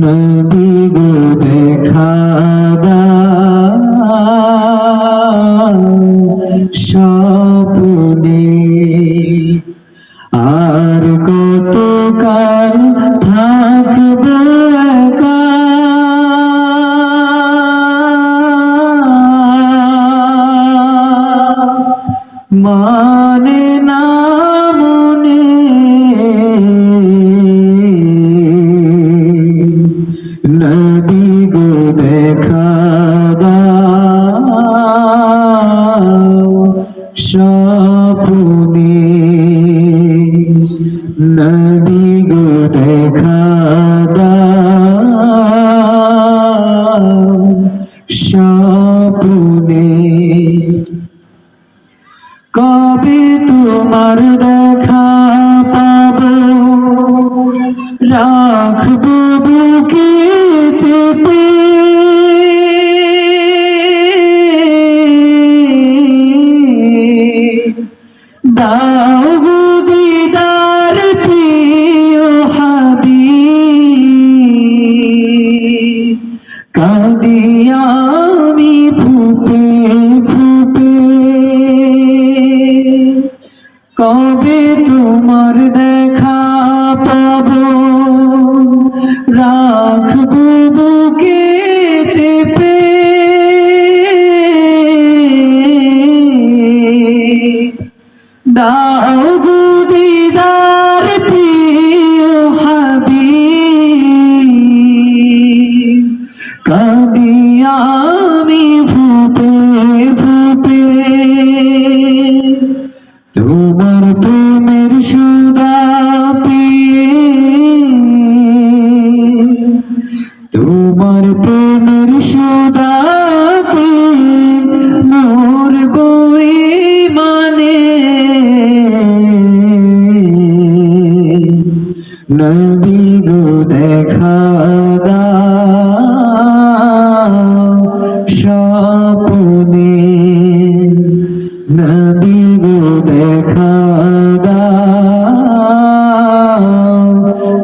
নবী গো দেখা স্বপ্নে। আর কত কাল থাকব একা? কবে তোমার দেখা পাব? রাখব বুকে চেপে কবে তোমার দেখা পাব? রাখব বুকে চেপে। দাও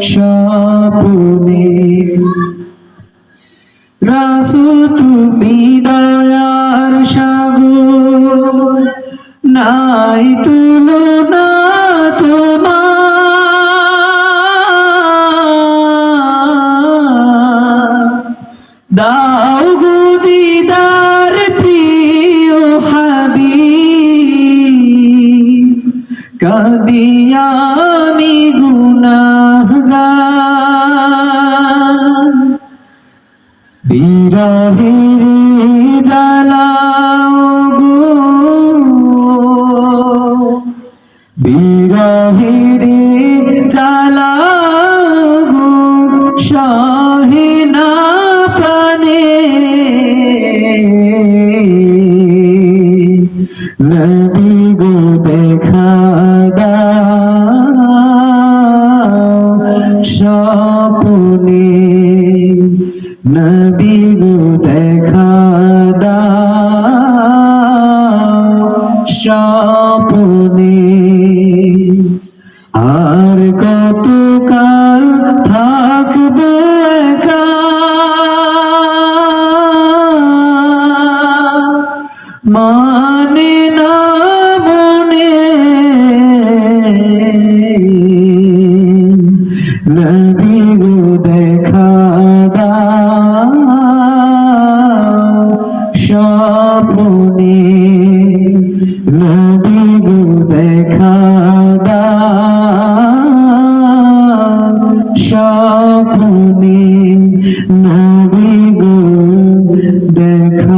স্বপ্নে রাসূল, তুমি দয়ার সাগর। নাই তুলনা তোমার। দাও গো দিদার প্রিয় হাবিব। কাদিয়া আমি গুনাহগার বিরহের জ্বালাও গো বিরহের জ্বালাও গো সহিনা প্রাণে। নবী দেখা দাও। নবী দেখা দাও আর কত কাল থাকব মানে না দেখা স্বপ্নে নবী গো দেখা